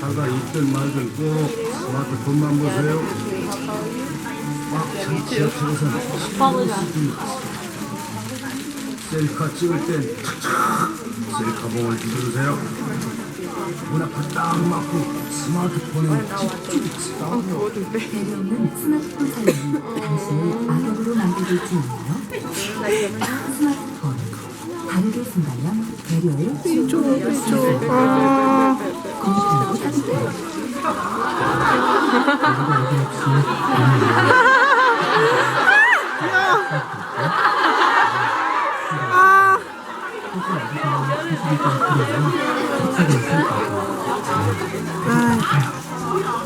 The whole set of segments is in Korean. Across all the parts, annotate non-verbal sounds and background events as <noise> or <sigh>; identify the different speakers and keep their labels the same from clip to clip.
Speaker 1: 차가 있든 말든 꼭 스마트폰만 보세요. 꽉찬 지하철에서 셀카 찍을 땐 탁탁 셀카봉을 들으세요. 문 앞에 딱 맞고 스마트폰에 찍찍 싸우고
Speaker 2: 대부분 스마트폰 사용이 당신을 악역으로 만들고 있지 않나요? 쓴다면 배려의 이쪽 이쪽 아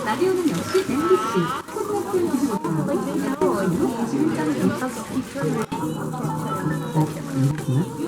Speaker 2: 라디오는 역시 MBC 초등학생 기술부터
Speaker 3: 어, 이렇게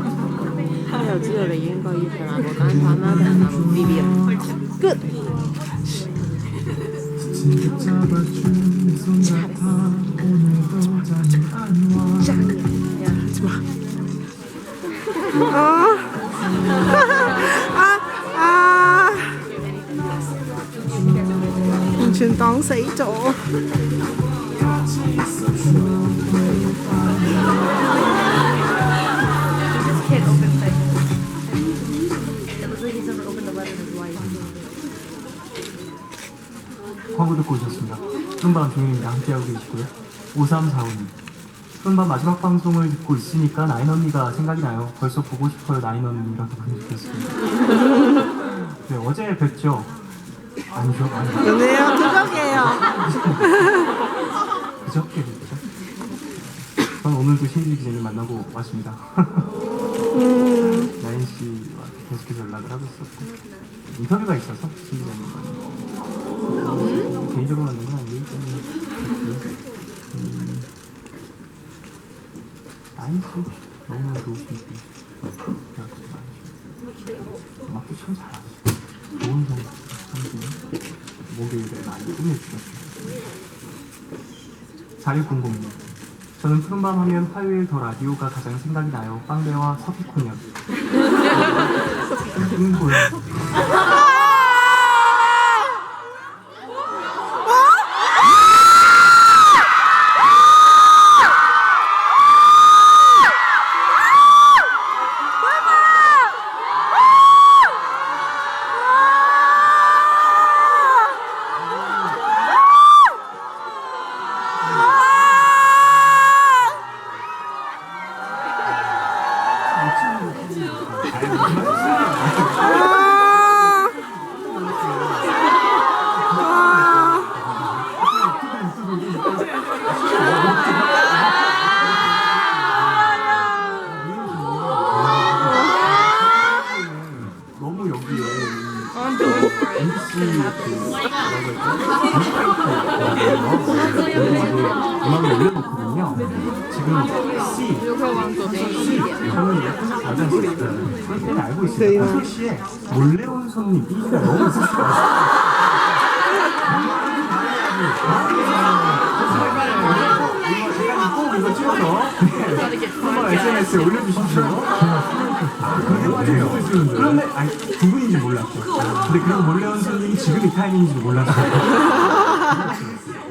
Speaker 4: 他就知道你應該要去買部單反啦，定係買部 B B 啊？Good。
Speaker 3: 啊
Speaker 5: 啊啊！完全擋死咗。
Speaker 3: 오셨습니다. 푸른밤 종현입니다. 함께하고 계시고요. 5345님. 푸른밤 마지막 방송을 듣고 있으니까 나인 언니가 생각이 나요. 벌써 보고 싶어요 나인 언니라고 보내주셨습니다. <laughs> 네, 어제 뵀죠? 아니죠? 아니죠.
Speaker 5: 아니에요, 두적이에요. <laughs>
Speaker 3: 그저께 뵀죠? 저는 오늘도 신지 기자님 만나고 왔습니다. 나인 씨와 계속해서 연락을 하고 있었고 인터뷰가 있어서 신 기자님과 만난 건 아니기 때문에. 음, 나인 씨 너무 좋으신 분 음악도 참 잘하시고 좋은 성 성분 목요일에 많이 꾸며주셨습니다 4600님 저는 푸른밤 하면 화요일 더 라디오가 가장 생각이 나요. 빵배와 서피콘이요. <laughs> 음, 뭐야? <laughs> 음악을 올려놓거든요. 지금 C 저는 약간 그럴 때는 알고 있어요. 그 소시에 몰래 온 손님 B가 너무 있었어요. 제가 꼭 이거 찍어서 한번 SNS에 올려주십시오. 맞아요. 그런데 아니 두 분인지 몰랐죠. 근데 그리고 몰래 온 손님이 지금 이 타이밍인지도 몰랐어요.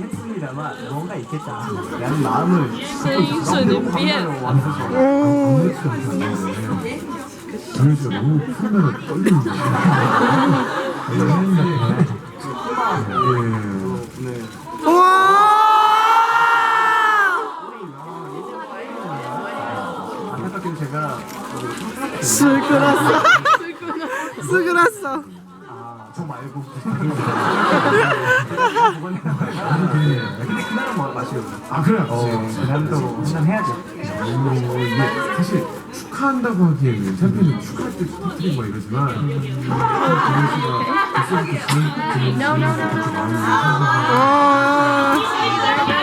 Speaker 3: 했습니다만 뭔가 있겠다. 라는 마음을 너무 감사로 와서
Speaker 1: 정현 씨가 너무 풀면은 떨리는데.
Speaker 3: 네.
Speaker 5: 와! 술 끊었어. 술 끊었어.
Speaker 3: 아, 저 말고 근데 그날은 뭐 마시고
Speaker 1: 아 그래요?
Speaker 3: 어, 그날은 또 한잔 해야죠.
Speaker 1: 어, 이게 사실 축하한다고 하기에는 챔피언이 축하할 때 터뜨리고 막 이러지만 김현 씨가 벌써부터 주는 주는 그렇게 마음이
Speaker 5: 아,
Speaker 1: 아니 아니 아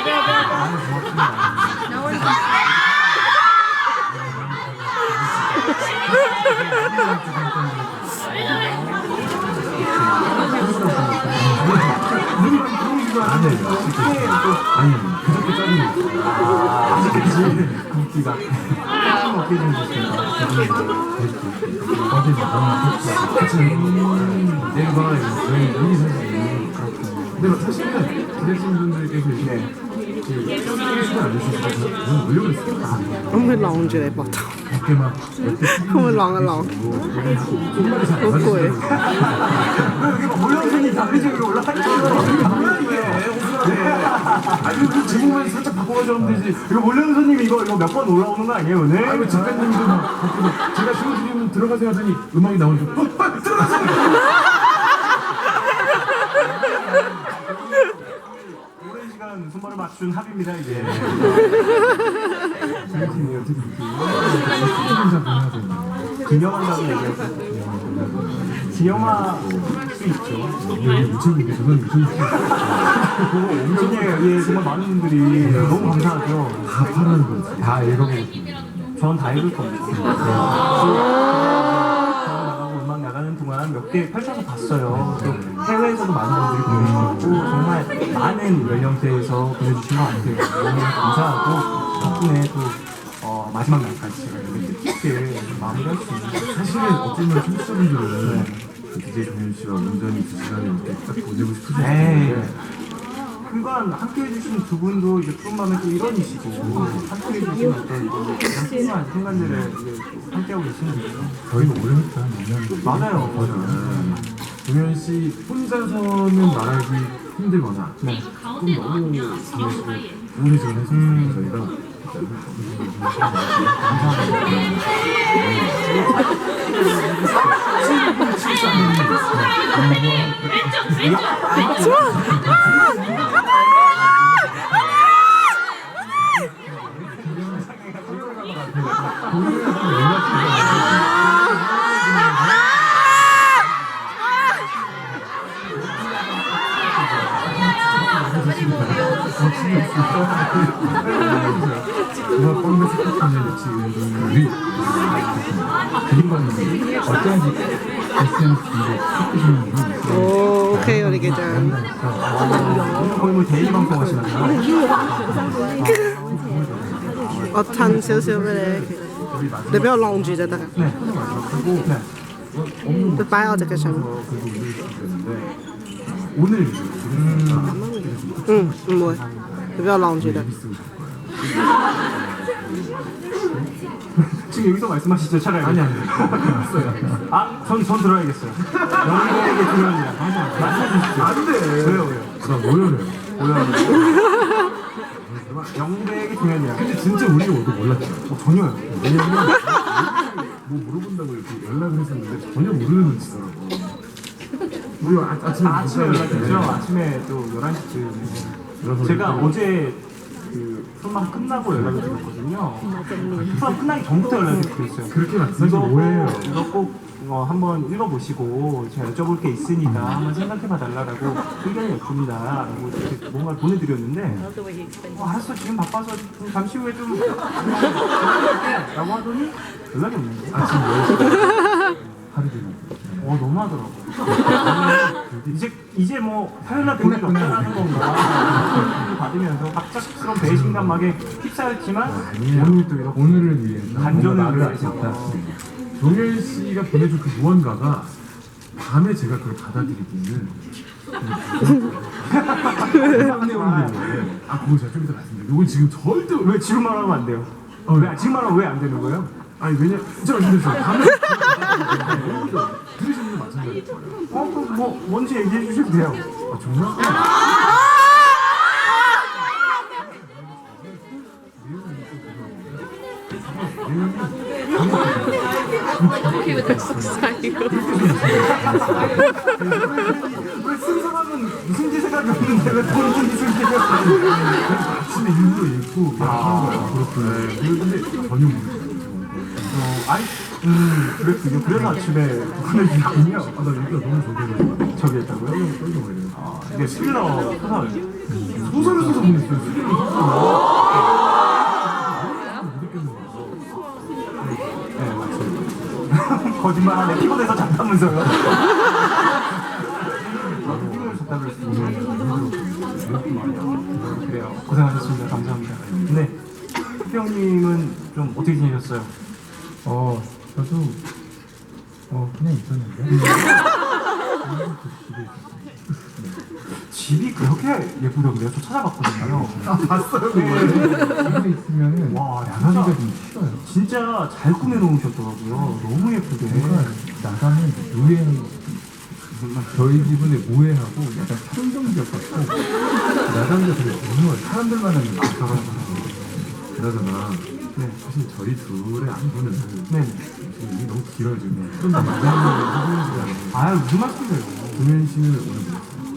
Speaker 1: 안에 아니 그저께 짜증
Speaker 3: 아직까지 굵기가 조금 어깨 좀 주세요
Speaker 1: 어제 너무 좋지 같이 내가 저희 여기 사시는 근데 사실은 기자분들께서 이제 그 수준 안 되시니까 물려버렸어요
Speaker 5: 엉글
Speaker 1: 라운지에 봤다
Speaker 5: 我會晾一晾，
Speaker 1: 손발이 잘
Speaker 5: 好攰。
Speaker 3: 여기 막 모형선이 단비적으로 올라가 있잖아요. 뭐야 이게?
Speaker 1: 아니 그 제목만 살짝 바꿔가지고 하면 되지
Speaker 3: 이거 몰령선님 이거 이거 몇 번 올라오는 거 아니에요 오늘?
Speaker 1: 아니 작가님도 막 밖에 막 제가 쉬워드리면 들어가세요 하더니 음악이 나오니까 어, 빨리 들어가세요
Speaker 3: 오랜 시간 손발을 맞춘 합입니다 이제.
Speaker 1: 되나
Speaker 3: 기념한다고 얘기하고 기념할 수 있죠.
Speaker 1: 무책임이 저는 무책임이
Speaker 3: 그거 엄청나게 예, 정말 많은 분들이 너무 감사하죠.
Speaker 1: 다 팔아는 거지 다 읽어보고
Speaker 3: 전다 읽을 겁니다. 나가고 음악 나가는 동안 몇 개 펼쳐서 봤어요. 또 해외에서도 많은 분들이 보내주셨고 정말 많은 연령대에서 보내주신 것 같아요. 너무 감사하고 덕분에 또 어, 마지막 날까지 제가 이렇게 뜻깊게 마무리할 수 있는
Speaker 1: 사실은 어쩌면 청취자분들은 그 DJ 정현 씨와 온전히 두 시간을 이렇게 딱 보내고 싶으실
Speaker 3: 에이.
Speaker 1: 텐데
Speaker 3: 그간 함께 해주신 두 분도 이제 푸른밤의 또 일원이시고 함께 해주신 어떤 가장 소중한 순간들을 이제 또 함께하고 계시는 거죠.
Speaker 1: 저희가 오래부터 한 2년
Speaker 3: 맞아요.
Speaker 1: 동현 씨 혼자서는 말하기 힘들거나
Speaker 3: 네.
Speaker 1: 조금 너무 동현 씨를 우울해지거나 했었어요 저희가 누가 뻔데 생각하면 역시 우리 그림받는 어쩐지 SNS인데 찍으시는 분이 오,
Speaker 5: 오케이, 우리 계장.
Speaker 3: 거의 뭐 데일 방송 하시나요?
Speaker 5: 어탄 슬슬 그래. 레벨 롱지 되다.
Speaker 3: 네. 그
Speaker 1: 봐요, 어떻게 좀. 오늘. 음,
Speaker 5: 음, 급여 라운지를. <laughs>
Speaker 3: 지금 여기서 말씀하시죠 차라리.
Speaker 1: 아니 아니. <laughs>
Speaker 3: 아손손 들어야겠어요. 연예인에게 들어야 맞아
Speaker 1: 안돼.
Speaker 3: 왜요 왜요?
Speaker 1: 나 모여요.
Speaker 3: 영대에게 중요하냐
Speaker 1: 근데 진짜 우리가 올거 몰랐죠?
Speaker 3: 어, 전혀요.
Speaker 1: 왜냐면 뭐 물어본다고 이렇게 연락을 했었는데 전혀 모르는 눈치더라고. 우리 아, 아침에
Speaker 3: 아침에 연락했죠? 아침에 또 11시쯤 제가 어제 그 수업 끝나고 연락을 드렸거든요. 수업 끝나기 전부터 연락을 드렸어요.
Speaker 1: 그렇게 말씀하시.
Speaker 3: 꼭, 이거 꼭 어, 한번 읽어보시고 제가 여쭤볼 게 있으니까 한번 생각해봐 달라고 의견이 없습니다. 라고 이렇게 뭔가를 보내드렸는데 어, 알았어 지금 바빠서 좀 잠시 후에 좀 <laughs> 라고 하더니 연락이 없는 거예요.
Speaker 1: 아침 10시 하루 종일.
Speaker 3: 어 너무하더라고요. <laughs> 이제 이제 뭐 화요일날 볼일 없다라는 건가 받으면서 갑작스러운 배신감막에 휩싸였지만.
Speaker 1: 오늘 또 이렇게 오늘을 위해서
Speaker 3: 반전을 위해서.
Speaker 1: 알겠다. 종현 씨가 보내준 그 무언가가 밤에 제가 그걸 받아들이기는 내용인데 <laughs> 아 그거 제가 좀 이따 말씀드릴게요. 이건 지금 절대
Speaker 3: 왜 지금 말하면 안 돼요?
Speaker 1: 어,
Speaker 3: 왜 지금 말하면 왜 안 되는 거예요?
Speaker 1: 아니 왜냐. 밤에 여기도 들으시는 게 마찬가지일 거예요.
Speaker 3: 어, 그럼 뭐 뭔지 얘기해 주셔도 돼요.
Speaker 1: 아 정말?
Speaker 3: 왜 무슨 왜 본인?
Speaker 1: 아침에 일부러 읽고 하는 거야. 그렇구나. 근데 전혀 모르겠어요.
Speaker 3: 어, 아니, 음, 그랬군요. 그래서 아침에 보내주셨군요.
Speaker 1: 아, 나 여기가 너무 좋더라고.
Speaker 3: 저기 했다고요?
Speaker 1: 버리네.
Speaker 3: 아, 이게 스릴러 소설.
Speaker 1: 소설을 써서 보냈어요. 못 느꼈는 거야.
Speaker 3: 네, 맞습니다. <laughs> 거짓말 하네. 피곤해서 잤다면서요. 저도 <laughs> 피곤해서 잤다 그랬습니다. 그래요. 고생하셨습니다. 감사합니다. 네. 태경님은 좀 어떻게 지내셨어요?
Speaker 1: 어, 저도 어 그냥 있었는데.
Speaker 3: 집이 그렇게 예쁘더라고요. 저 찾아봤거든요.
Speaker 1: 아 봤어요 그걸. 집에 있으면은
Speaker 3: 와,
Speaker 1: 나가기가
Speaker 3: 진짜.
Speaker 1: 좀 싫어요.
Speaker 3: 진짜 잘 꾸며놓으셨더라고요. 너무 예쁘게.
Speaker 1: 뭔가 나가면 오해 저희 집은 오해하고 약간 청정지역 같고 나가기가 되게 무서워요. 사람들 만나는 거 그러잖아.
Speaker 3: 네.
Speaker 1: 사실 저희 둘의 안부는
Speaker 3: 네.
Speaker 1: 지금 이게 너무 길어요 지금. 좀더 시간.
Speaker 3: 아유, 무슨 말씀이세요?
Speaker 1: 동현 씨는 오늘 뭐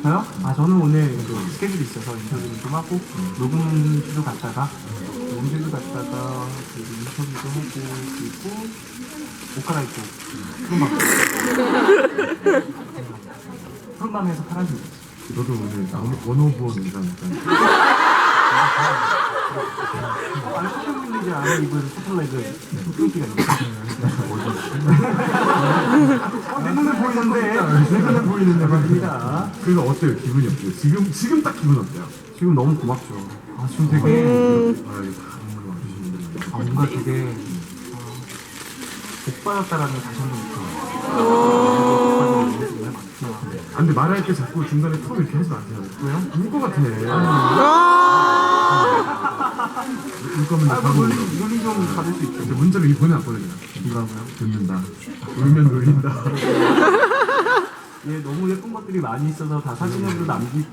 Speaker 3: 저요? 아 저는 오늘 그 스케줄이 있어서 인터뷰를 좀 하고 녹음실도 갔다가 녹음실도 갔다가 그리고 인터뷰도 하고 그리고 옷 갈아입고 푸른밤 푸른밤에서 파란색 입었어요.
Speaker 1: 너도 오늘 원오브원 이사니까 <laughs>
Speaker 3: 이제 안에 입은 셔틀렉을 끈기가 있어요. 내 눈에 보이는데 내 눈에 보이는데 말입니다.
Speaker 1: 그래서 어때요 기분이 어때요? 지금 지금 딱 기분 어때요?
Speaker 3: 지금 너무 고맙죠. 아 지금 되게
Speaker 1: 아 이거 다 선물 와주시는 분들
Speaker 3: 아, 뭔가 되게 아, 복 받았다라는 자신감이 있어요.
Speaker 1: 아 근데 말할 때 자꾸 중간에 턱 이렇게 하지 마세요
Speaker 3: 왜요?
Speaker 1: 울것 같아
Speaker 5: 아,
Speaker 1: 울 거면 나
Speaker 3: 아,
Speaker 1: 바로
Speaker 3: 눈이,
Speaker 1: 울어
Speaker 3: 눈이 좀 가릴 수 있죠.
Speaker 1: 근데 문자로 이 보내왔거든요
Speaker 3: 이거고요.
Speaker 1: 듣는다 울면 울린다 <laughs>
Speaker 3: 예, 너무 예쁜 것들이 많이 있어서 다 사진으로 남기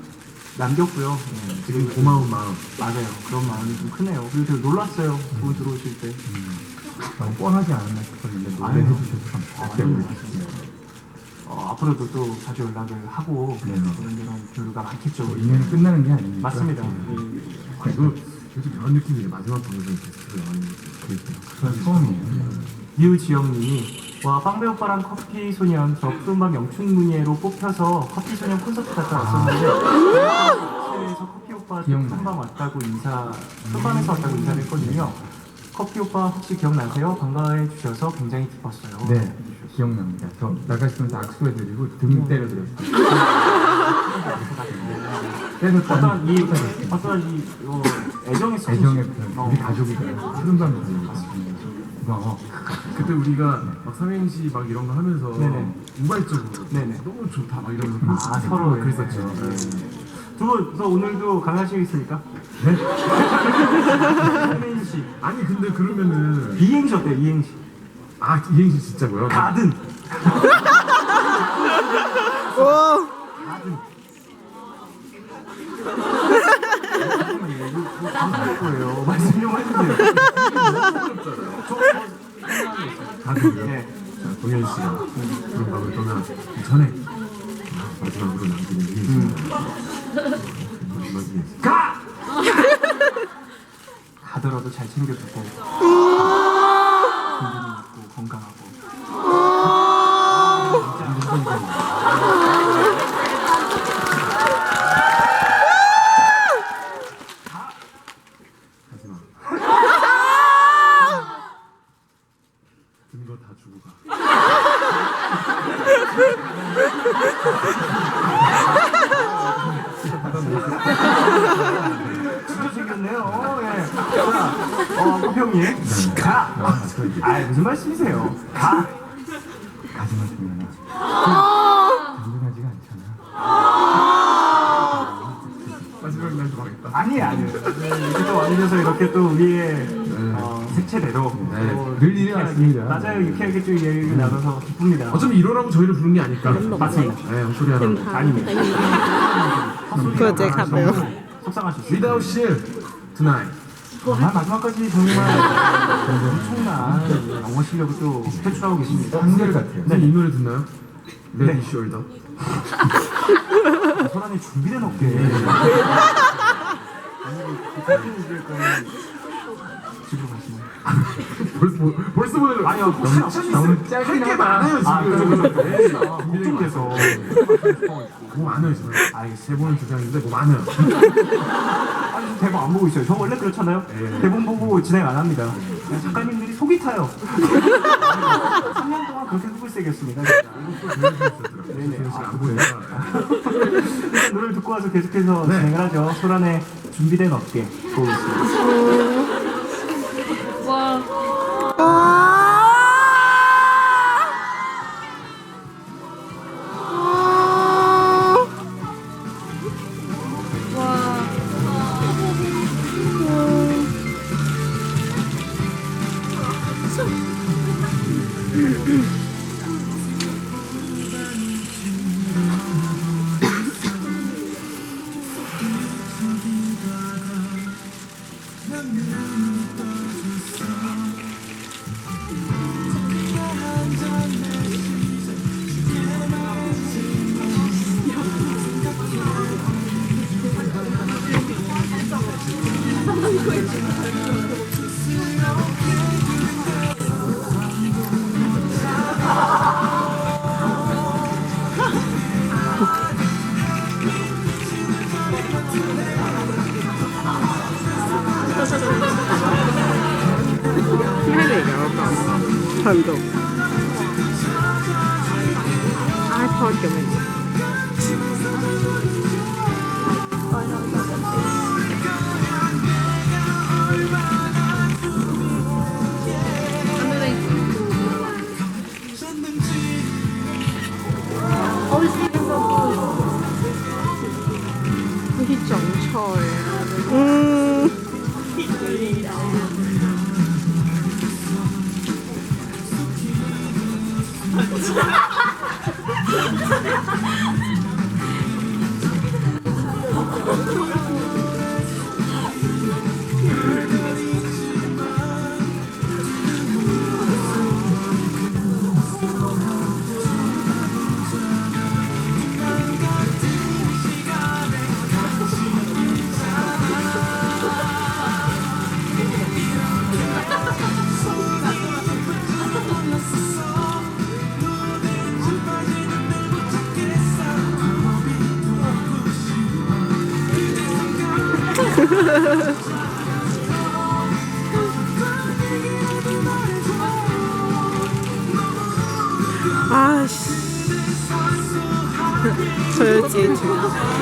Speaker 3: 남겼고요.
Speaker 1: 지금 고마운 마음
Speaker 3: 맞아요. 그런 마음이 좀 크네요. 그리고 되게 놀랐어요. 분 들어오실 때.
Speaker 1: 너무 뻔하지 않았나 싶었는데
Speaker 3: 아유.
Speaker 1: 노래해 주셔서
Speaker 3: 아,
Speaker 1: 감사합니다
Speaker 3: 완전 어, 앞으로도 또 자주 연락을 하고
Speaker 1: 네.
Speaker 3: 그런 이런 교류가 많겠죠.
Speaker 1: 인연이 끝나는 게 아니니까
Speaker 3: 맞습니다.
Speaker 1: 네.
Speaker 3: 이-
Speaker 1: 그리고 요즘 그런 느낌이에요 마지막 방송 게스트로 나오는 게 그건 처음이에요
Speaker 3: 이우지영님이 와 빵배 오빠랑 커피 소년 저 푸른밤 영춘문예로 뽑혀서 커피 소년 콘서트 갔다 왔었는데 <laughs> 에서 커피 오빠
Speaker 1: 기억나요.
Speaker 3: 푸른밤 왔다고 인사 푸른밤에서 왔다고 인사를 했거든요. 커피 오빠 혹시 기억나세요? 반가워해 주셔서 굉장히 기뻤어요.
Speaker 1: 네, 기억납니다. 저 나가시면서 악수해드리고 등 때려드렸어요. <laughs> 때렸다는
Speaker 3: 어떤 이 어떤 이 어, 애정의 소식.
Speaker 1: 애정의 표현.
Speaker 3: 어.
Speaker 1: 우리. 푸른 밤이 되었습니다. 고마워. 그때 우리가 막 삼행시 막 이런 거 하면서
Speaker 3: 네네.
Speaker 1: 우발적으로
Speaker 3: 네네.
Speaker 1: 너무 좋다 막 이러면서
Speaker 3: 아 서로
Speaker 1: 그랬었죠.
Speaker 3: 네. 두분 그래서 오늘도 강하시겠습니까?
Speaker 1: 네?
Speaker 3: 삼행시 <laughs>
Speaker 1: 아니 근데 그러면은
Speaker 3: 비행시 어때요? 이행시
Speaker 1: 아 이행시 진짜고요?
Speaker 3: 가든 <laughs>
Speaker 5: 오,
Speaker 3: 잠깐만요. 이거 거예요. 말씀 좀 해주세요.
Speaker 1: 다들요.
Speaker 3: 네.
Speaker 1: 자, 동현 씨가 그런 밤을 떠나기 전에 마지막으로 남기는 이행시입니다. 마지막 이행시.
Speaker 3: 가! 가더라도 잘 챙겨주고
Speaker 1: 든거 다 주고 가.
Speaker 3: 진짜 챙겼네요. 어, 예. 자, 어, 코평님 가! 아, 무슨 말씀이세요? 가!
Speaker 1: 가지마 동현아. 안전하지가 않잖아. 마지막 날도 가겠다.
Speaker 3: 아니 아니요. 네, 이렇게 또 와주셔서 이렇게 또 우리의 어, 색채대로
Speaker 1: 네, 또늘 이래
Speaker 3: 유쾌하게,
Speaker 1: 왔습니다.
Speaker 3: 맞아요. 유쾌하게 또 얘기 나눠서 기쁩니다.
Speaker 1: 어차피 이러라고 저희를 부른 게 아닐까.
Speaker 3: 맞습니다.
Speaker 1: 네, 헛소리 하라고.
Speaker 3: 아닙니다. <laughs>
Speaker 5: 그거 제 가봐요.
Speaker 3: 속상하셨어요.
Speaker 1: Without shield tonight.
Speaker 3: 정말 마지막까지 정말 엄청난 영어 실력을 또 표출하고 계십니다.
Speaker 1: 한결 같아요.
Speaker 3: 네.
Speaker 1: 이 노래 듣나요?
Speaker 3: 네.
Speaker 1: Let it shoulder.
Speaker 3: 소란이 준비된 어깨. 아니, 그 팬분들 거는 집으로 가시나요? <laughs>
Speaker 1: 벌써 보- 벌써 보내려
Speaker 3: 아니요, 너무
Speaker 1: 있어요. 할게 많아요
Speaker 3: 아,
Speaker 1: 지금
Speaker 3: 그죠, 그죠.
Speaker 1: 네,
Speaker 3: 걱정돼서.
Speaker 1: 뭐 많아요 지금 아세 번은 주장인데 뭐 많아요 <laughs>
Speaker 3: 아니, 대본 안 보고 있어요. 저 원래 그렇잖아요.
Speaker 1: 네.
Speaker 3: 대본 보고 진행 안 합니다. 작가님들이 속이 타요. <laughs> 3년 동안 그렇게 속을 새겼습니다. 네네. 아, 일단 노래를 듣고 와서 계속해서
Speaker 1: 네.
Speaker 3: 진행을 하죠. 소란의 준비된 어깨 보고 있습니다.
Speaker 4: 啊。